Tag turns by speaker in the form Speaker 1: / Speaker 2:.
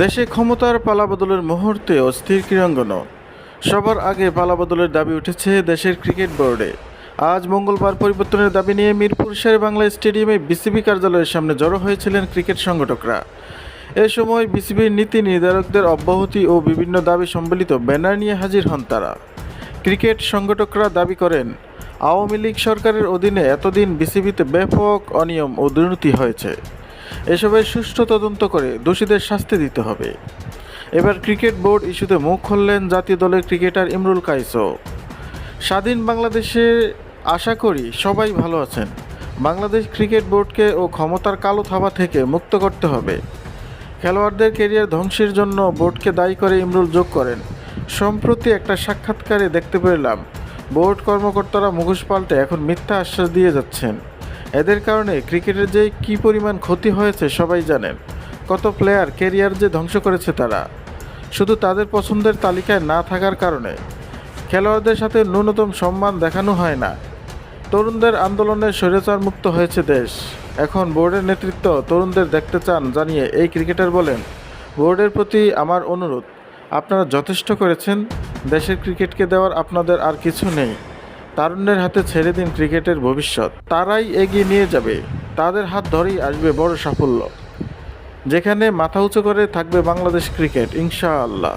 Speaker 1: দেশে ক্ষমতার পালাবদলের মুহূর্তে অস্থির ক্রীড়াঙ্গন। সবার আগে পালাবদলের দাবি উঠেছে দেশের ক্রিকেট বোর্ডে। আজ মঙ্গলবার পরিবর্তনের দাবি নিয়ে মিরপুর বাংলা স্টেডিয়ামে বিসিবি কার্যালয়ের সামনে জড়ো হয়েছিলেন ক্রিকেট সংগঠকরা। এ সময় বিসিবির নীতি নির্ধারকদের অব্যাহতি ও বিভিন্ন দাবি সম্বলিত ব্যানার নিয়ে হাজির হন তারা। ক্রিকেট সংগঠকরা দাবি করেন আওয়ামী লীগ সরকারের অধীনে এতদিন বিসিবিতে ব্যাপক অনিয়ম ও দুর্নীতি হয়েছে। এসবের সুষ্ঠু তদন্ত করে দোষীদের শাস্তি দিতে হবে। এবার ক্রিকেট বোর্ড ইস্যুতে মুখ খুললেন জাতীয় দলের ক্রিকেটার ইমরুল কাইসো। স্বাধীন বাংলাদেশে আশা করি সবাই ভালো আছেন। বাংলাদেশ ক্রিকেট বোর্ডকে ও ক্ষমতার কালো থাবা থেকে মুক্ত করতে হবে। খেলোয়াড়দের কেরিয়ার ধ্বংসের জন্য বোর্ডকে দায়ী করে ইমরুল যোগ করেন। সম্প্রতি একটা সাক্ষাৎকারে দেখতে পেলাম বোর্ড কর্মকর্তারা মুখোশ পাল্টে এখন মিথ্যা আশ্বাস দিয়ে যাচ্ছেন। এদের কারণে ক্রিকেটের যে কী পরিমাণ ক্ষতি হয়েছে সবাই জানেন। কত প্লেয়ার কেরিয়ার যে ধ্বংস করেছে তারা। শুধু তাদের পছন্দের তালিকায় না থাকার কারণে। খেলোয়াড়দের সাথে ন্যূনতম সম্মান দেখানো হয় না। তরুণদের আন্দোলনের স্বৈরাচার মুক্ত হয়েছে দেশ। এখন বোর্ডের নেতৃত্ব তরুণদের দেখতে চান জানিয়ে এই ক্রিকেটার বলেন, বোর্ডের প্রতি আমার অনুরোধ, আপনারা যথেষ্ট করেছেন দেশের ক্রিকেটকে দেওয়ার আপনাদের আর কিছু নেই। তারুণ্যের হাতে ছেড়ে দিন ক্রিকেটের ভবিষ্যৎ। তারাই এগিয়ে নিয়ে যাবে। তাদের হাত ধরেই আসবে বড় সাফল্য। যেখানে মাথা উঁচু করে থাকবে বাংলাদেশ ক্রিকেট, ইনশাআল্লাহ।